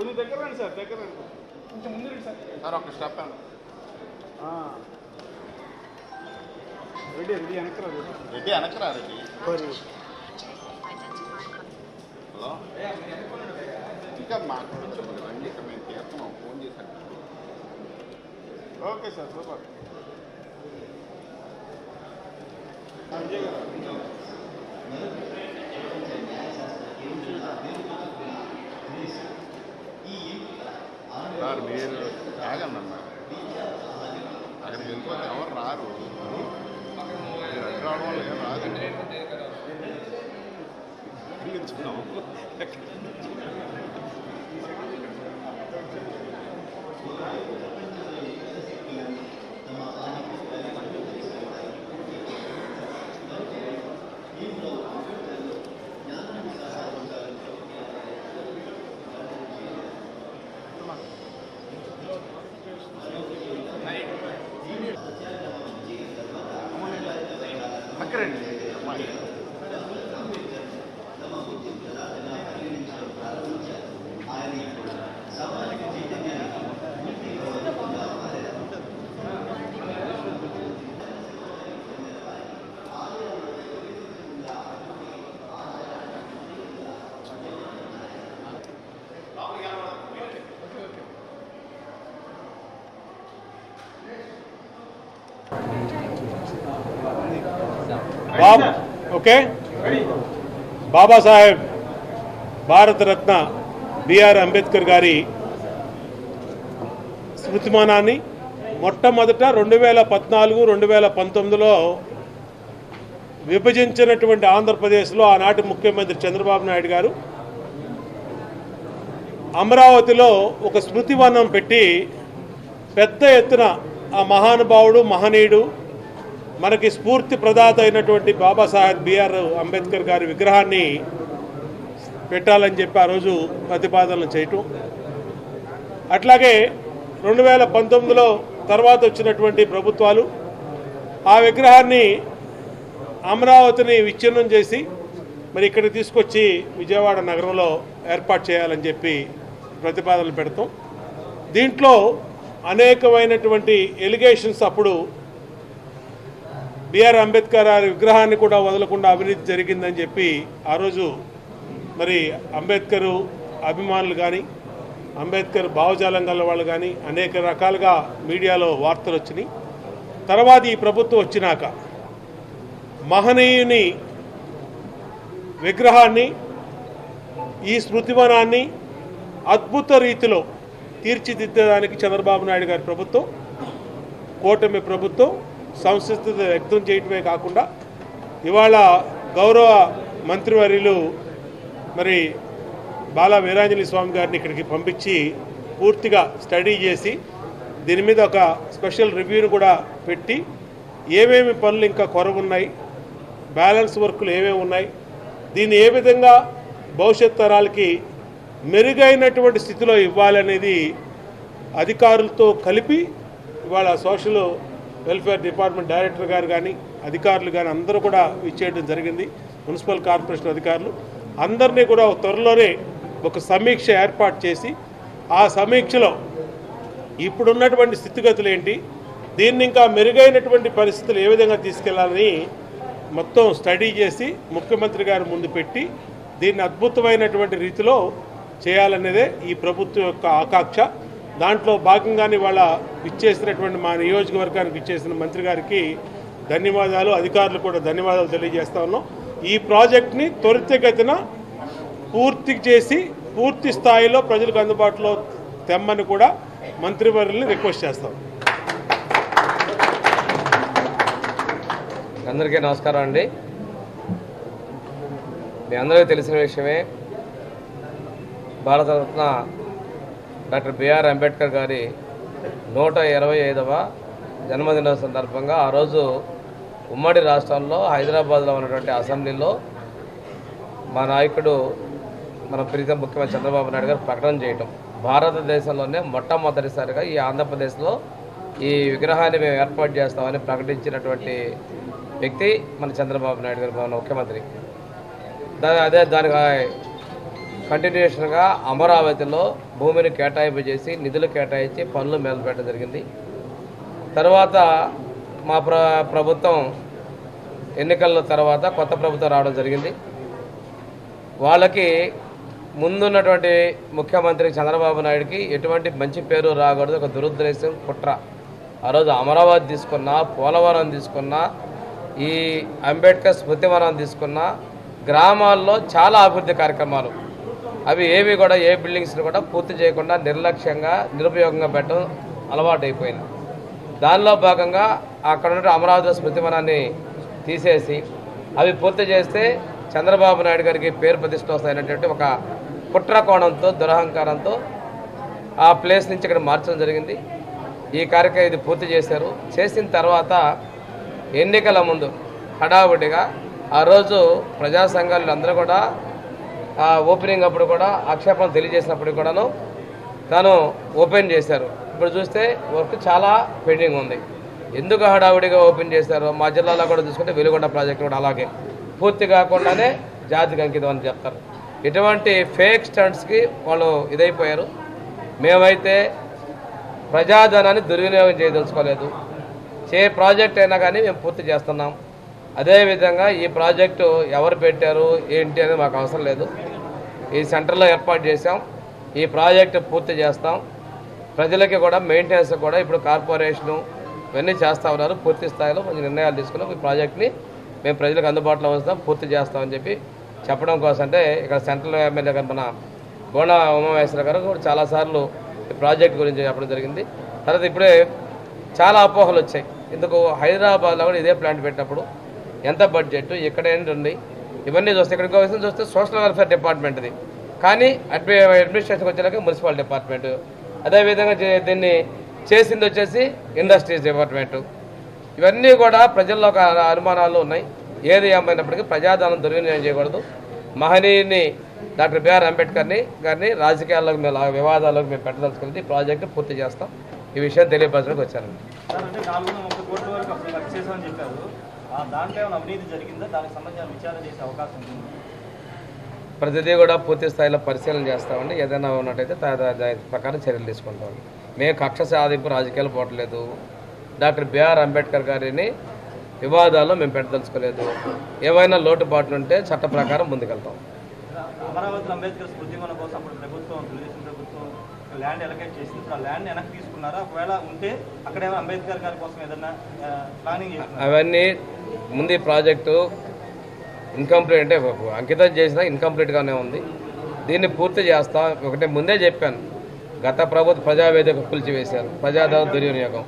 కొద్దిగా దగ్గర రండి సార్ దగ్గర రండి. కొంచెం ముందు రండి సార్. సార్ ఒక స్టెప్ అండి. రెడీ రెడీ వెనక్కి రా రెడీ. రెడ్డి వెనకరా రెడ్డి హలో? ఇంకా మాకు కొంచెం రండి ఇక్కడ మేము చేస్తున్నాం ఫోన్ చేశాను ఓకే సార్ సూపర్. విజయ్ గారు సార్ మీరు ఆగండి అన్న అక్కడికి వెళ్ళిపోతే ఎవరు రారు మీరు అక్కడ రావడం వల్ల ఏం రాదండి గెలుచుకున్నాం పక్కరండి differently. Bob okay? Babasaheb Bharat Ratna B R Ambedkar గారి స్మృతిమానాన్ని మొట్టమొదట రెండు వేల పద్నాలుగు రెండు వేల పంతొమ్మిదిలో విభజించినటువంటి ఆంధ్రప్రదేశ్లో ఆనాటి ముఖ్యమంత్రి చంద్రబాబు నాయుడు గారు అమరావతిలో ఒక స్మృతివనం పెట్టి పెద్ద ఎత్తున ఆ మహానుభావుడు మహనీయుడు మనకి స్ఫూర్తి ప్రదాత అయినటువంటి బాబాసాహెబ్ బిఆర్ అంబేద్కర్ గారి విగ్రహాన్ని పెట్టాలని చెప్పి ఆ రోజు ప్రతిపాదనలు చేయటం. అట్లాగే రెండు వేల పంతొమ్మిదిలో తర్వాత వచ్చినటువంటి ప్రభుత్వాలు ఆ విగ్రహాన్ని అమరావతిని విచ్ఛిన్నం చేసి మరి ఇక్కడికి తీసుకొచ్చి విజయవాడ నగరంలో ఏర్పాటు చేయాలని చెప్పి ప్రతిపాదనలు పెడతాం. దీంట్లో అనేకమైనటువంటి ఎలిగేషన్స్ అప్పుడు బిఆర్ అంబేద్కర్ గారి విగ్రహాన్ని కూడా వదలకుండా అవినీతి జరిగిందని చెప్పి ఆ రోజు మరి అంబేద్కర్ అభిమానులు కానీ అంబేద్కర్ భావజాలం గల వాళ్ళు కానీ అనేక రకాలుగా మీడియాలో వార్తలు వచ్చినాయి. తర్వాత ఈ ప్రభుత్వం వచ్చినాక మహనీయుని విగ్రహాన్ని ఈ స్మృతివనాన్ని అద్భుత రీతిలో తీర్చిదిద్దడానికి చంద్రబాబు నాయుడు గారి ప్రభుత్వం కూటమి ప్రభుత్వం సంసిద్ధత వ్యక్తం చేయటమే కాకుండా ఇవాళ గౌరవ మంత్రివర్యులు మరి బాలా వీరాంజలి స్వామి గారిని ఇక్కడికి పంపించి పూర్తిగా స్టడీ చేసి దీని మీద ఒక స్పెషల్ రివ్యూను కూడా పెట్టి ఏమేమి పనులు ఇంకా కొరవున్నాయి బ్యాలెన్స్ వర్కులు ఏమేమి ఉన్నాయి దీన్ని ఏ విధంగా భవిష్యత్ తరాలకి మెరుగైనటువంటి స్థితిలో ఇవ్వాలనేది అధికారులతో కలిపి ఇవాళ సోషల్ వెల్ఫేర్ డిపార్ట్మెంట్ డైరెక్టర్ గారు కానీ అధికారులు కానీ అందరూ కూడా ఇచ్చేయడం జరిగింది. మున్సిపల్ కార్పొరేషన్ అధికారులు. అందరినీ కూడా త్వరలోనే ఒక సమీక్ష ఏర్పాటు చేసి ఆ సమీక్షలో ఇప్పుడున్నటువంటి స్థితిగతులు ఏంటి దీన్ని ఇంకా మెరుగైనటువంటి పరిస్థితులు ఏ విధంగా తీసుకెళ్ళాలని మొత్తం స్టడీ చేసి ముఖ్యమంత్రి గారి ముందు పెట్టి దీన్ని అద్భుతమైనటువంటి రీతిలో చేయాలనేదే ఈ ప్రభుత్వం యొక్క ఆకాంక్ష. దాంట్లో భాగంగానే వాళ్ళ ఇచ్చేసినటువంటి మా నియోజకవర్గానికి ఇచ్చేసిన మంత్రి గారికి ధన్యవాదాలు అధికారులు కూడా ధన్యవాదాలు తెలియజేస్తా ఉన్నాం. ఈ ప్రాజెక్ట్ని త్వరితగతిన పూర్తి చేసి పూర్తి స్థాయిలో ప్రజలకు అందుబాటులో తెమ్మని కూడా మంత్రివర్యుల్ని రిక్వెస్ట్ చేస్తాం. అందరికీ నమస్కారం అండి. మీ అందరికీ తెలిసిన విషయమే భారతరత్న డాక్టర్ బిఆర్ అంబేద్కర్ గారి నూట ఇరవై ఐదవ జన్మదిన సందర్భంగా ఆ రోజు ఉమ్మడి రాష్ట్రాల్లో హైదరాబాద్లో ఉన్నటువంటి అసెంబ్లీలో మా నాయకుడు మన ప్రీతం ముఖ్యమంత్రి చంద్రబాబు నాయుడు గారు ప్రకటన చేయటం. భారతదేశంలోనే మొట్టమొదటిసారిగా ఈ ఆంధ్రప్రదేశ్లో ఈ విగ్రహాన్ని మేము ఏర్పాటు చేస్తామని ప్రకటించినటువంటి వ్యక్తి మన చంద్రబాబు నాయుడు గారు మన ముఖ్యమంత్రి. దాని అదే దానికి కంటిన్యూషన్గా అమరావతిలో భూమిని కేటాయింపు చేసి నిధులు కేటాయించి పనులు మొదలుపెట్టడం జరిగింది. తర్వాత మా ప్ర ప్రభుత్వం ఎన్నికల తర్వాత కొత్త ప్రభుత్వం రావడం జరిగింది. వాళ్ళకి ముందున్నటువంటి ముఖ్యమంత్రి చంద్రబాబు నాయుడుకి ఎటువంటి మంచి పేరు రాకూడదు ఒక దురుద్దేశం కుట్ర. ఆ రోజు అమరావతి తీసుకున్నా పోలవరం తీసుకున్నా ఈ అంబేద్కర్ స్మృతివనం తీసుకున్నా గ్రామాల్లో చాలా అభివృద్ధి కార్యక్రమాలు. అవి ఏవి కూడా ఏ బిల్డింగ్స్ని కూడా పూర్తి చేయకుండా నిర్లక్ష్యంగా నిరుపయోగంగా పెట్టడం అలవాటు అయిపోయింది దానిలో భాగంగా అక్కడ ఉన్న అమరావతి స్మృతివనాన్ని తీసేసి అవి పూర్తి చేస్తే చంద్రబాబు నాయుడు గారికి పేరు ప్రతిష్ట వస్తాయనేటువంటి ఒక కుట్ర కోణంతో దురహంకారంతో ఆ ప్లేస్ నుంచి ఇక్కడ మార్చడం జరిగింది. ఈ కార్యక్రమం ఇది పూర్తి చేశారు. చేసిన తర్వాత ఎన్నికల ముందు హడావుడిగా ఆ రోజు ప్రజా సంఘాలు అందరూ కూడా ఓపెనింగ్ అప్పుడు కూడా ఆక్షేపణలు తెలియజేసినప్పుడు కూడాను తాను ఓపెన్ చేశారు. ఇప్పుడు చూస్తే వర్క్ చాలా పెండింగ్ ఉంది. ఎందుకు హడావుడిగా ఓపెన్ చేశారు మా జిల్లాలో కూడా చూసుకుంటే వెలుగొండ ప్రాజెక్ట్ కూడా అలాగే. పూర్తి కాకుండానే జాతికి అంకితం అని చెప్తారు. ఇటువంటి ఫేక్ స్టంట్స్కి వాళ్ళు ఇదైపోయారు. మేమైతే ప్రజాధనాన్ని దుర్వినియోగం చేయదలుచుకోలేదు. చే ప్రాజెక్ట్ అయినా కానీ మేము పూర్తి చేస్తున్నాం. అదేవిధంగా ఈ ప్రాజెక్టు ఎవరు పెట్టారు ఏంటి అనేది మాకు అవసరం లేదు. ఈ సెంటర్లో ఏర్పాటు చేసాం ఈ ప్రాజెక్టు పూర్తి చేస్తాం. ప్రజలకి కూడా మెయింటెనెన్స్ కూడా ఇప్పుడు కార్పొరేషను ఇవన్నీ చేస్తూ ఉన్నారు. పూర్తి స్థాయిలో కొంచెం నిర్ణయాలు తీసుకుని ఈ ప్రాజెక్ట్ని మేము ప్రజలకు అందుబాటులో వస్తాం పూర్తి చేస్తామని చెప్పి చెప్పడం కోసం అంటే ఇక్కడ సెంట్రల్ ఎమ్మెల్యే గారు మన బోనా ఉమామహేశ్వర గారు కూడా చాలాసార్లు ఈ ప్రాజెక్ట్ గురించి చెప్పడం జరిగింది. తర్వాత ఇప్పుడే చాలా అపోహలు వచ్చాయి. ఇందుకు హైదరాబాద్లో కూడా ఇదే ప్లాంట్ పెట్టినప్పుడు ఎంత బడ్జెట్ ఎక్కడ ఏంటి ఉంది. ఇవన్నీ చూస్తే ఇక్కడ ఇంకో చూస్తే సోషల్ వెల్ఫేర్ డిపార్ట్మెంట్ది కానీ అడ్మి అడ్మినిస్ట్రేషన్కి వచ్చేలాగా మున్సిపల్ డిపార్ట్మెంట్ అదేవిధంగా దీన్ని చేసింది వచ్చేసి ఇండస్ట్రీస్ డిపార్ట్మెంట్ ఇవన్నీ కూడా ప్రజల్లో ఒక అనుమానాలు ఉన్నాయి. ఏది ఏమైనప్పటికీ ప్రజాధనం దుర్వినియోగం చేయకూడదు. మహనీయుని డాక్టర్ బిఆర్ అంబేద్కర్ని గారిని రాజకీయాల్లోకి మేము వివాదాల్లోకి మేము పెట్టదలుచుకుంది ఈ ప్రాజెక్టు పూర్తి చేస్తాం. ఈ విషయం తెలియపరచడానికి వచ్చానండి. దాంట్లో ఏమైనా అవినీతి జరిగిందా? దానికి సంబంధించిన విచారణ చేసే అవకాశం ఉంటుంది ప్రతిదీ కూడా పూర్తి స్థాయిలో పరిశీలన చేస్తామండి. ఏదైనా ఉన్నట్టయితే దాని ప్రకారం చర్యలు తీసుకుంటాం. మేము కక్ష సాధింపు రాజకీయాలు పోవట్లేదు. డాక్టర్ బిఆర్ అంబేద్కర్ గారిని వివాదాల్లో మేము పెట్టదలుచుకోలేదు. ఏవైనా లోటుపాట్లు ఉంటే చట్ట ప్రకారం ముందుకెళ్తాం. అమరావతి అంబేద్కర్ స్మృతి మన కోసం అప్పుడు ప్రభుత్వం తెలుగుదేశం ప్రభుత్వం ల్యాండ్ ఎలకేట్ చేసింది. ఇప్పుడు ఆ ల్యాండ్ వెనక్కి తీసుకున్నారా? ఒకవేళ ఉంటే అక్కడ అంబేద్కర్ గారి కోసం ఏదైనా ప్లానింగ్ అవన్నీ ముందు ఈ ప్రాజెక్టు ఇన్కంప్లీట్ అంటే అంకితం చేసినా ఇన్కంప్లీట్గానే ఉంది. దీన్ని పూర్తి చేస్తా ఒకటే ముందే చెప్పాను. గత ప్రభుత్వ ప్రజావేదిక కూల్చివేశారు. ప్రజాధన దుర్వినియోగం.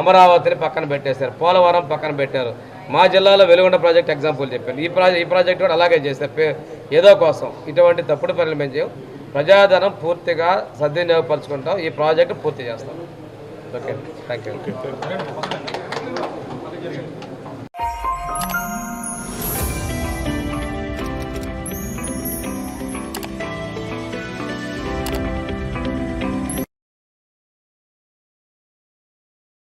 అమరావతిని పక్కన పెట్టేశారు. పోలవరం పక్కన పెట్టారు. మా జిల్లాలో వెలుగొండ ప్రాజెక్ట్ ఎగ్జాంపుల్ చెప్పాను. ఈ ప్రాజెక్ట్ ఈ ప్రాజెక్ట్ కూడా అలాగే చేశారు. ఏదో కోసం ఇటువంటి తప్పుడు పనులు మేము చేయం ప్రజాధనం పూర్తిగా సద్వినియోగపరచుకుంటాం. ఈ ప్రాజెక్టు పూర్తి చేస్తాం. ఓకే. Thank you